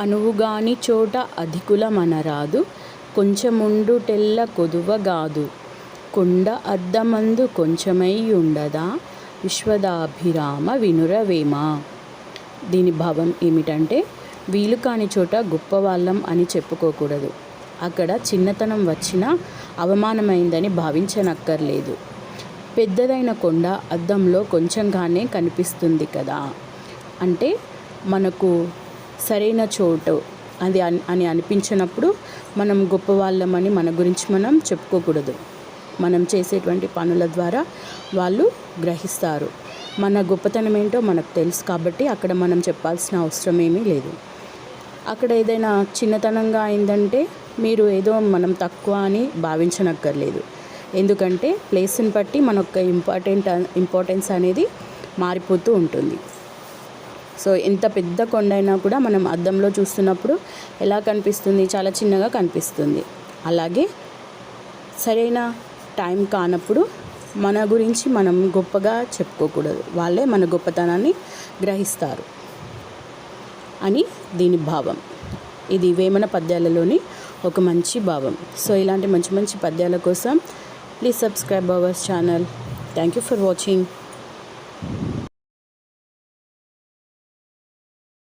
అనువుగాని చోట అధికులమనరాదు. కొంచెముండుటెల్ల కొదువగాదు కొండ అద్దమందు కొంచెమైయుండదా? విశ్వదాభిరామ వినురవేమ. దీని భావం ఏమిటంటే వీలు కాని చోట గొప్పవాళ్ళం అని చెప్పుకోకూడదు. అక్కడ చిన్నతనం వచ్చినా అవమానమైందని భావించనక్కర్లేదు. పెద్దదైన కొండ అద్దంలో కొంచెంగానే కనిపిస్తుంది కదా? అంటే మనకు సరైన చోటు అది అని అని అనిపించినప్పుడు మనం గొప్పవాళ్ళమని మన గురించి మనం చెప్పుకోకూడదు. మనం చేసేటువంటి పనుల ద్వారా వాళ్ళు గ్రహిస్తారు. మన గొప్పతనం ఏంటో మనకు తెలుసు కాబట్టి అక్కడ మనం చెప్పాల్సిన అవసరం ఏమీ లేదు. అక్కడ ఏదైనా చిన్నతనంగా అయిందంటే మీరు ఏదో మనం తక్కువ అని భావించనక్కర్లేదు. ఎందుకంటే ప్లేస్ని బట్టి మన యొక్క ఇంపార్టెంట్ ఇంపార్టెన్స్ అనేది మారిపోతూ ఉంటుంది. సో ఎంత పెద్ద కొండ అయినా కూడా మనం అద్దంలో చూస్తున్నప్పుడు ఎలా కనిపిస్తుంది? చాలా చిన్నగా కనిపిస్తుంది. అలాగే సరైన టైం కానప్పుడు మన గురించి మనం గొప్పగా చెప్పుకోకూడదు. వాళ్ళే మన గొప్పతనాన్ని గ్రహిస్తారు అని దీని భావం. ఇది వేమన పద్యాలలోని ఒక మంచి భావం. సో ఇలాంటి మంచి మంచి పద్యాల కోసం please subscribe our channel. Thank you for watching.